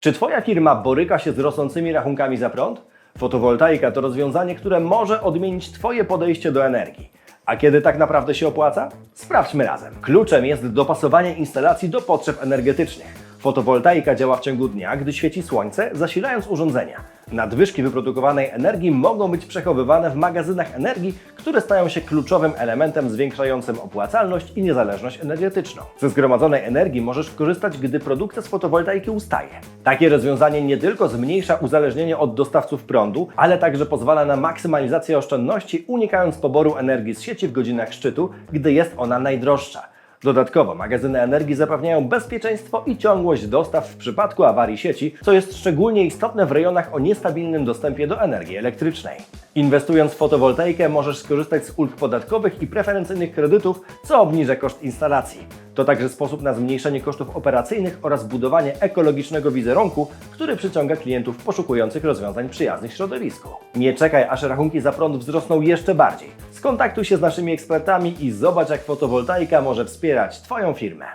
Czy Twoja firma boryka się z rosnącymi rachunkami za prąd? Fotowoltaika to rozwiązanie, które może odmienić Twoje podejście do energii. A kiedy tak naprawdę się opłaca? Sprawdźmy razem. Kluczem jest dopasowanie instalacji do potrzeb energetycznych. Fotowoltaika działa w ciągu dnia, gdy świeci słońce, zasilając urządzenia. Nadwyżki wyprodukowanej energii mogą być przechowywane w magazynach energii, które stają się kluczowym elementem zwiększającym opłacalność i niezależność energetyczną. Ze zgromadzonej energii możesz korzystać, gdy produkcja z fotowoltaiki ustaje. Takie rozwiązanie nie tylko zmniejsza uzależnienie od dostawców prądu, ale także pozwala na maksymalizację oszczędności, unikając poboru energii z sieci w godzinach szczytu, gdy jest ona najdroższa. Dodatkowo magazyny energii zapewniają bezpieczeństwo i ciągłość dostaw w przypadku awarii sieci, co jest szczególnie istotne w rejonach o niestabilnym dostępie do energii elektrycznej. Inwestując w fotowoltaikę możesz skorzystać z ulg podatkowych i preferencyjnych kredytów, co obniża koszt instalacji. To także sposób na zmniejszenie kosztów operacyjnych oraz budowanie ekologicznego wizerunku, który przyciąga klientów poszukujących rozwiązań przyjaznych środowisku. Nie czekaj, aż rachunki za prąd wzrosną jeszcze bardziej. Skontaktuj się z naszymi ekspertami i zobacz, jak fotowoltaika może wspierać Twoją firmę.